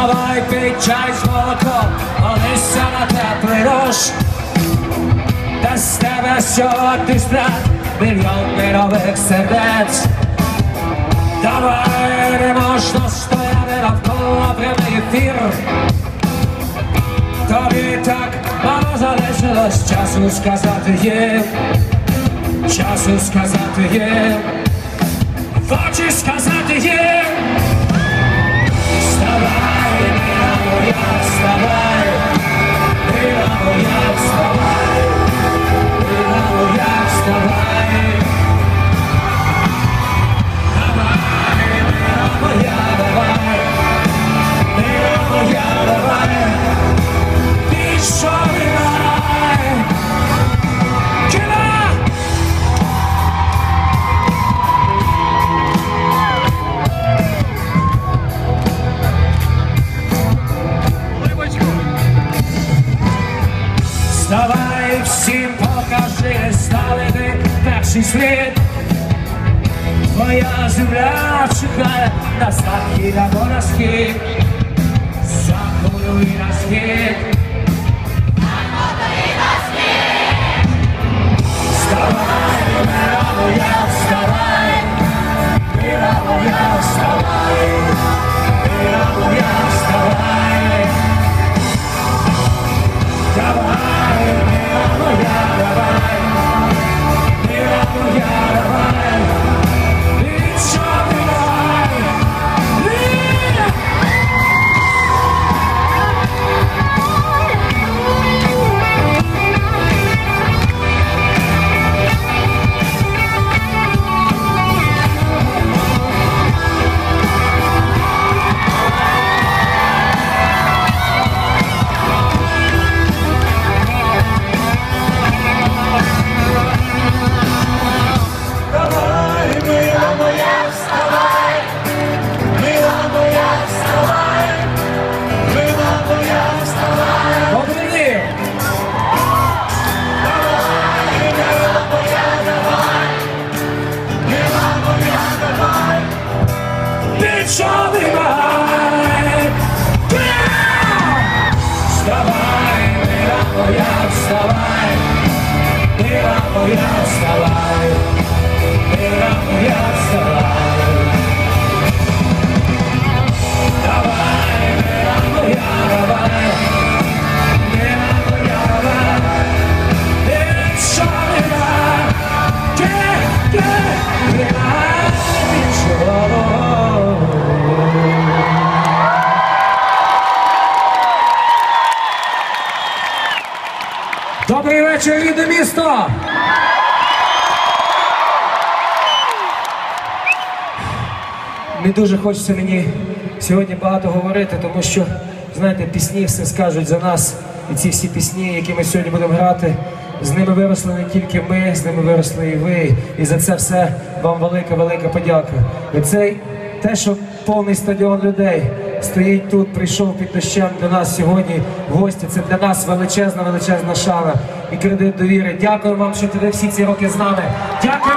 Вставай, пий чай з молоком, молися на теплий. Та з тебе сьогодні страт мільйон мирових сердець. Давай не можна стояти навколо прямий ефір. Тобі так мало залишилось часу сказати їм, часу сказати їм, в очі сказати їм. Stop. Wstawaj, wszystkim pokaż, że jest stalny Naszy świat Twoja zemra czeka nas taki na moraski Zakoluj nas świat рідне! Не дуже хочеться мені сьогодні багато говорити, тому що, знаєте, пісні все скажуть за нас. І ці всі пісні, які ми сьогодні будемо грати, з ними виросли не тільки ми, з ними виросли і ви. І за це все вам велика, велика подяка. І цей те, що повний стадіон людей стоїть тут, прийшов під дощем до нас сьогодні гості. Це для нас величезна, величезна шана і кредит довіри. Дякую вам, що туди всі ці роки з нами. Дякую,